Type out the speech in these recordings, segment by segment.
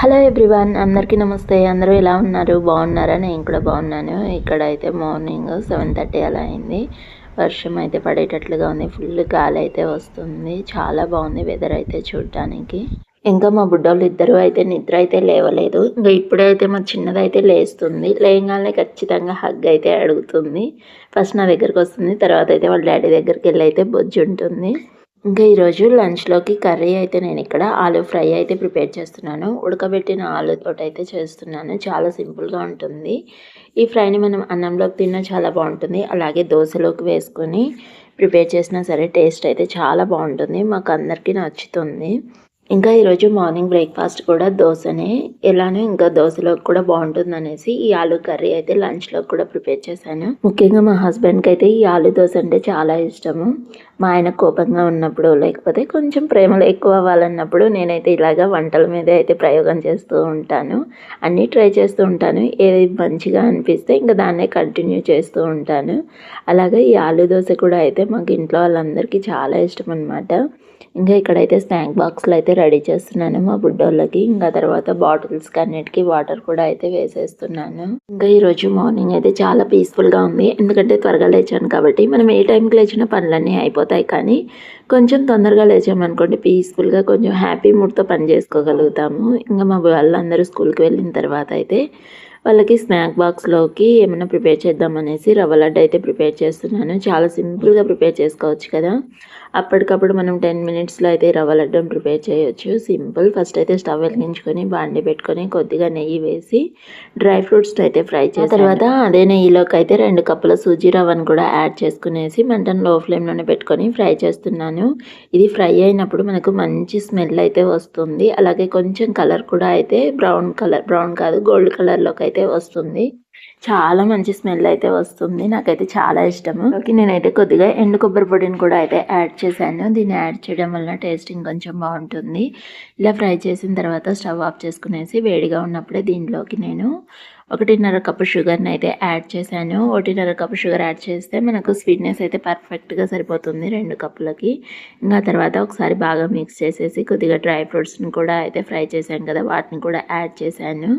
Hello everyone అందరికీ నమస్తే. అందరూ ఎలా ఉన్నారు? బాగున్నారా? నేను కూడా బాగున్నాను. ఇక్కడ అయితే మార్నింగ్ సెవెన్ థర్టీ అలా అయింది. వర్షం అయితే పడేటట్లుగా ఉంది. ఫుల్ గాలి అయితే వస్తుంది. చాలా బాగుంది వెదర్ అయితే చూడటానికి ఇంకా మా బుడ్డోళ్ళు ఇద్దరు అయితే నిద్ర అయితే లేవలేదు. ఇంకా ఇప్పుడైతే మా చిన్నదైతే లేస్తుంది. లేయగానే ఖచ్చితంగా హగ్ అయితే అడుగుతుంది. ఫస్ట్ నా దగ్గరకు వస్తుంది. తర్వాత అయితే వాళ్ళ డాడీ దగ్గరికి వెళ్ళి అయితే బొజ్జు ఉంటుంది. ఇంకా ఈరోజు లంచ్లోకి కర్రీ అయితే నేను ఇక్కడ ఆలూ ఫ్రై అయితే ప్రిపేర్ చేస్తున్నాను. ఉడకబెట్టిన ఆలూతో అయితే చేస్తున్నాను. చాలా సింపుల్గా ఉంటుంది. ఈ ఫ్రైని మనం అన్నంలోకి తిన్నా చాలా బాగుంటుంది. అలాగే దోశలోకి వేసుకొని ప్రిపేర్ చేసినా సరే టేస్ట్ అయితే చాలా బాగుంటుంది. మాకు అందరికీ నచ్చుతుంది. ఇంకా ఈరోజు మార్నింగ్ బ్రేక్ఫాస్ట్ కూడా దోశనే. ఎలానో ఇంకా దోశలోకి కూడా బాగుంటుంది అనేసి ఈ ఆలు కర్రీ అయితే లంచ్లో కూడా ప్రిపేర్ చేశాను. ముఖ్యంగా మా హస్బెండ్కి అయితే ఈ ఆలు దోశ అంటే చాలా ఇష్టము. మా ఆయన కోపంగా ఉన్నప్పుడు లేకపోతే కొంచెం ప్రేమలు ఎక్కువ అవ్వాలన్నప్పుడు నేనైతే ఇలాగా వంటల మీద అయితే ప్రయోగం చేస్తూ ఉంటాను. అన్నీ ట్రై చేస్తూ ఉంటాను. ఏది మంచిగా అనిపిస్తే ఇంకా దాన్నే కంటిన్యూ చేస్తూ ఉంటాను. అలాగే ఈ ఆలు దోశ కూడా అయితే మాకు ఇంట్లో వాళ్ళందరికీ చాలా ఇష్టం అనమాట ఇంకా ఇక్కడైతే స్నాక్ బాక్స్లు అయితే రెడీ చేస్తున్నాను మా బుడ్డోళ్ళకి. ఇంకా తర్వాత బాటిల్స్ అన్నిటికీ వాటర్ కూడా అయితే వేసేస్తున్నాను. ఇంకా ఈరోజు మార్నింగ్ అయితే చాలా పీస్ఫుల్గా ఉంది. ఎందుకంటే త్వరగా లేచాను కాబట్టి మనం ఏ టైంకి లేచిన పనులన్నీ అయిపోతాయి. కానీ కొంచెం తొందరగా లేచామనుకోండి పీస్ఫుల్గా కొంచెం హ్యాపీ మూడ్తో పని చేసుకోగలుగుతాము. ఇంకా మా వాళ్ళందరూ స్కూల్కి వెళ్ళిన తర్వాత అయితే వాళ్ళకి స్నాక్ బాక్స్లోకి ఏమైనా ప్రిపేర్ చేద్దామనేసి రవ్వ లడ్డు అయితే ప్రిపేర్ చేస్తున్నాను. చాలా సింపుల్గా ప్రిపేర్ చేసుకోవచ్చు కదా. అప్పటికప్పుడు మనం టెన్ మినిట్స్లో అయితే రవ్వ లడ్డూని ప్రిపేర్ చేయొచ్చు. సింపుల్ ఫస్ట్ అయితే స్టవ్ వెలిగించుకొని బాండి పెట్టుకొని కొద్దిగా నెయ్యి వేసి డ్రై ఫ్రూట్స్ అయితే ఫ్రై చేసిన తర్వాత అదే నెయ్యిలోకి అయితే రెండు కప్పుల సూజీ రవ్వను కూడా యాడ్ చేసుకునేసి మంటను లో ఫ్లేమ్లోనే పెట్టుకొని ఫ్రై చేస్తున్నాను. ఇది ఫ్రై అయినప్పుడు మనకు మంచి స్మెల్ అయితే వస్తుంది. అలాగే కొంచెం కలర్ కూడా అయితే బ్రౌన్ కలర్ బ్రౌన్ కాదు గోల్డ్ కలర్లోకి అయితే వస్తుంది. చాలా మంచి స్మెల్ అయితే వస్తుంది. నాకైతే చాలా ఇష్టము. ఓకే నేనైతే కొద్దిగా ఎండు కొబ్బరి పొడిని కూడా అయితే యాడ్ చేశాను. దీన్ని యాడ్ చేయడం వల్ల టేస్ట్ ఇంకొంచెం బాగుంటుంది. ఇలా ఫ్రై చేసిన తర్వాత స్టవ్ ఆఫ్ చేసుకునేసి వేడిగా ఉన్నప్పుడే దీంట్లోకి నేను ఒకటిన్నర కప్పు షుగర్ని అయితే యాడ్ చేశాను. ఒకటిన్నర కప్పు షుగర్ యాడ్ చేస్తే మనకు స్వీట్నెస్ అయితే పర్ఫెక్ట్గా సరిపోతుంది రెండు కప్పులకి. ఇంకా తర్వాత ఒకసారి బాగా మిక్స్ చేసేసి కొద్దిగా డ్రై ఫ్రూట్స్ని కూడా అయితే ఫ్రై చేశాను కదా వాటిని కూడా యాడ్ చేశాను.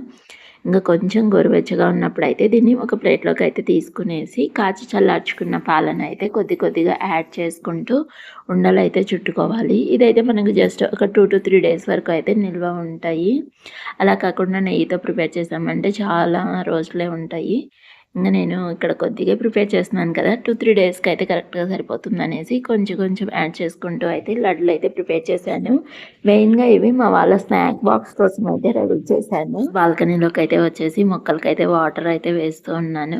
ఇంకా కొంచెం గోరువెచ్చగా ఉన్నప్పుడు అయితే దీన్ని ఒక ప్లేట్లోకి అయితే తీసుకునేసి కాచి చల్లార్చుకున్న పాలను అయితే కొద్ది కొద్దిగా యాడ్ చేసుకుంటూ ఉండలు అయితే చుట్టుకోవాలి. ఇదైతే మనకు జస్ట్ ఒక టూ టు త్రీ డేస్ వరకు అయితే నిల్వ ఉంటాయి. అలా కాకుండా నెయ్యితో ప్రిపేర్ చేసామంటే చాలా రోజులే ఉంటాయి. ఇంకా నేను ఇక్కడ కొద్దిగా ప్రిపేర్ చేస్తున్నాను కదా. టూ త్రీ డేస్కి అయితే కరెక్ట్గా సరిపోతుంది అనేసి కొంచెం కొంచెం యాడ్ చేసుకుంటూ అయితే లడ్లు అయితే ప్రిపేర్ చేశాను. మెయిన్గా ఇవి మా వాళ్ళ స్నాక్ బాక్స్ కోసం అయితే రెడీ చేశాను. బాల్కనీలోకి అయితే వచ్చేసి మొక్కలకైతే వాటర్ అయితే వేస్తూ ఉన్నాను.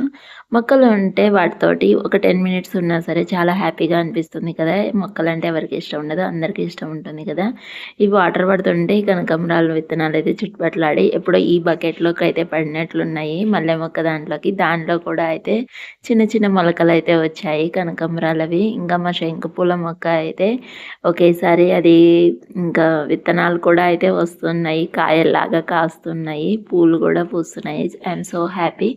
మొక్కలు ఉంటే వాటితోటి ఒక టెన్ మినిట్స్ ఉన్నా సరే చాలా హ్యాపీగా అనిపిస్తుంది కదా. మొక్కలు అంటే ఎవరికి ఇష్టం ఉండదు అందరికీ ఇష్టం ఉంటుంది కదా. ఈ వాటర్ పడుతుంటే కనకంబరాలు విత్తనాలు అయితే చుట్టుపట్లాడి ఎప్పుడో ఈ బకెట్లోకి అయితే పడినట్లున్నాయి. మల్లె మొక్క దాంట్లోకి దాని దాంట్లో కూడా అయితే చిన్న చిన్న మొలకలు అయితే వచ్చాయి కనకంబరాలవి. ఇంకా మా శంకుపూల మొక్క అయితే ఒకేసారి అది ఇంకా విత్తనాలు కూడా అయితే వస్తున్నాయి కాయల్లాగా కాస్తున్నాయి పూలు కూడా పూస్తున్నాయి. ఐఎమ్ సో హ్యాపీ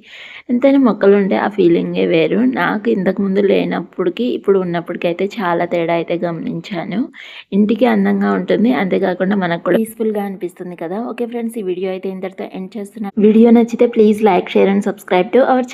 ఎంతైనా మొక్కలు ఉంటే ఆ ఫీలింగే వేరు. నాకు ఇంతకుముందు లేనప్పటికీ ఇప్పుడు ఉన్నప్పటికీ అయితే చాలా తేడా అయితే గమనించాను. ఇంటికి అందంగా ఉంటుంది. అంతేకాకుండా మనకు కూడా పీస్ఫుల్గా అనిపిస్తుంది కదా. ఓకే ఫ్రెండ్స్ ఈ వీడియో అయితే ఇంతటితో ఎండ్ చేస్తున్నాను. వీడియో నచ్చితే please like share and subscribe to our channel